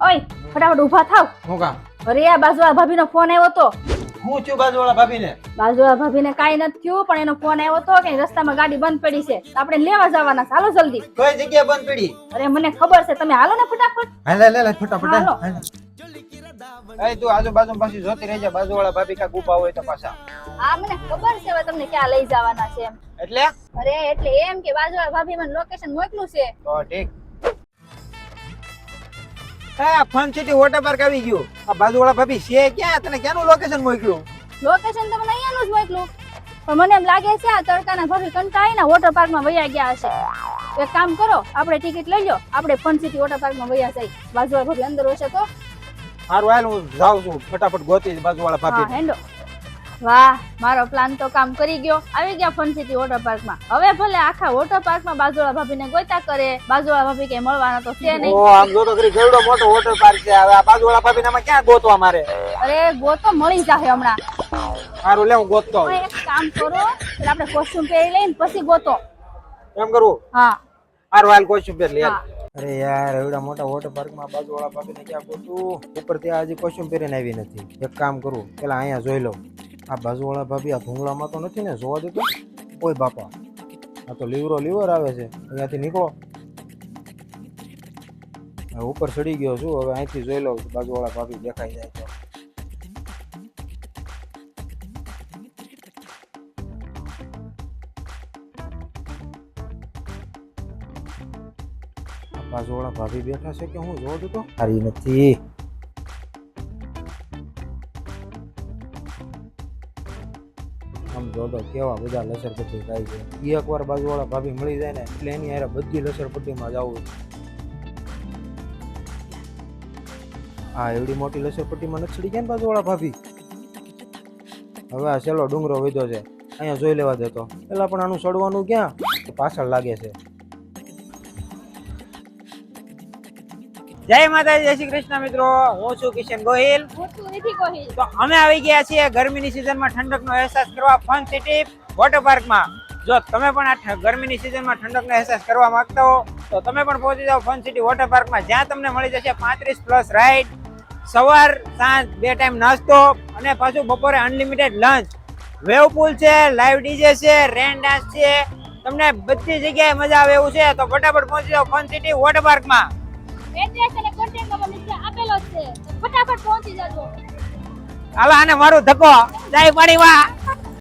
ઓય ફટાફટ ઊભા થાવ. હું કામ? અરે આ બાજુવાળા ભાભીનો ફોન આવ્યો તો. હું છું બાજુવાળા ભાભીને? બાજુવાળા ભાભીને કાંઈ નથી થયું પણ એનો ફોન આવ્યો તો કે રસ્તામાં ગાડી બંધ પડી છે. તો આપણે લેવા જવાના ચાલો જલ્દી. કઈ જગ્યાએ બંધ પડી? અરે મને ખબર છે. તમે હાલો ને ફટાફટ. હાલે લે લે ફટાફટ. એ તું આજુબાજુ પાછી જોતી રહેજે. બાજુવાળા ભાભી કાંઈક ઊભા હોય તો પાછા. હા મને ખબર છે હવે તમને ક્યાં લઈ જવાના છે એમ. એટલે? અરે એટલે એમ કે બાજુવાળા ભાભી મને લોકેશન મોકલું છે. તો ઠીક. હા ફન સિટી વોટર પાર્ક આવી ગયું. આ બાજુવાળા ભાભી છે ક્યાં? તને ક્યાંનું લોકેશન મોકલ્યું? લોકેશન તમને અહીંયાનું જ મોકલું પણ મને એમ લાગે છે આ તડકાના ભાભી કંટાળીને વોટર પાર્કમાં વયા ગયા હશે. એક કામ કરો આપણે ટિકિટ લઈ લો આપણે ફન સિટી વોટર પાર્કમાં વયા જઈ બાજુવાળા ભાભી અંદર હશે તો? સારું હાલ હું જાઉં છું. ફટાફટ ગોતી બાજુવાળા ભાભી હેંડો. વાહ મારો પ્લાન તો કામ કરી ગયો. આવી ગયા ફન સિટી વોટર પાર્કમાં હવે ભલે આખા વોટર પાર્કમાં બાજુવાળા ભાભીને ગોતા કરે બાજુવાળા ભાભી કે મળવાનો તો છે નહીં. ઓ આમ જો તો કરી કેવડો મોટો વોટર પાર્ક છે. હવે આ બાજુવાળા ભાભી નામાં ક્યાં ગોતવા મારે અરે ગોતો મળી જાહે હમણાં. સારું લે હું ગોતતો એક કામ કરો એટલે આપણે કોસ્ચ્યુમ પહેરી લઈને પછી ગોતો. એમ કરું? હા. સારું હાલ કોસ્ચ્યુમ પહેરી લે અરે યાર એવડા મોટા વોટર પાર્કમાં બાજુવાળા ભાભીને ક્યાં ગોતું? ઉપર ત્યાં હજી કોસ્ટ્યુમ પહેરીને આવી નથી. એક કામ કરું પેલા અહીંયા જોઈ લઉં. આ બાજુવાળા ભાભી આ ભૂંગળામાં તો નથી ને જોવા દેતો? ઓય બાપા, આ તો લીવરો લીવર આવે છે. અહીંયાથી નીકળો. ઉપર ચડી ગયો છું, હવે અહીંથી જોઈ લઉં બાજુવાળા ભાભી દેખાઈ જાય તો. બાજુવાળા ભાભી બેઠા છે કે હું જોઉં છું તો સારી નથી. આમ જો તો કેવા બધા લસરપટ્ટી થાય છે. એ એકવાર બાજુવાળા ભાભી મળી જાય ને, એટલે એની હારે બધી લસરપટ્ટીમાં જવું હા એવડી મોટી લસરપટ્ટીમાં નથી ચડી ગયા ને બાજુવાળા ભાભી? હવે આ છેલ્લો ડુંગરો વધ્યો છે. અહીંયા જોઈ લેવા દેતો પેલા પણ આનું સડવાનું ક્યાં? પાછળ લાગે છે. જય માતાજી જય શ્રી કૃષ્ણ મિત્રો. હું છું કિશન ગોહિલ. હું છું નિધિ કોહિલ તો અમે આવી ગયા છીએ ગરમીની સિઝનમાં ઠંડકનો અહેસાસ કરવા ફન સિટી વોટર પાર્કમાં. જો તમે પણ આ ગરમીની સિઝનમાં ઠંડકનો અહેસાસ કરવા માંગતા હો તો તમે પણ પહોંચી જાઓ ફન સિટી વોટર પાર્કમાં. જ્યાં તમને મળી જશે પાંત્રીસ પ્લસ રાઇડ સવાર સાંજ બે ટાઈમ નાસ્તો અને પાછું બપોરે અનલિમિટેડ લંચ. વેવ પુલ છે લાઈવ ડીજે છે રેન ડાન્સ છે. તમને બધી જગ્યાએ મજા આવે એવું છે તો ફટાફટ પહોંચી જાઓ ફન સિટી વોટર પાર્કમાં. એડ્રેસ અને કોન્ટેક્ટ નંબર નીચે આપેલો છે. ફટાફટ પહોંચી જજો. હાલો, આને મારું ધક્કો. જાય વા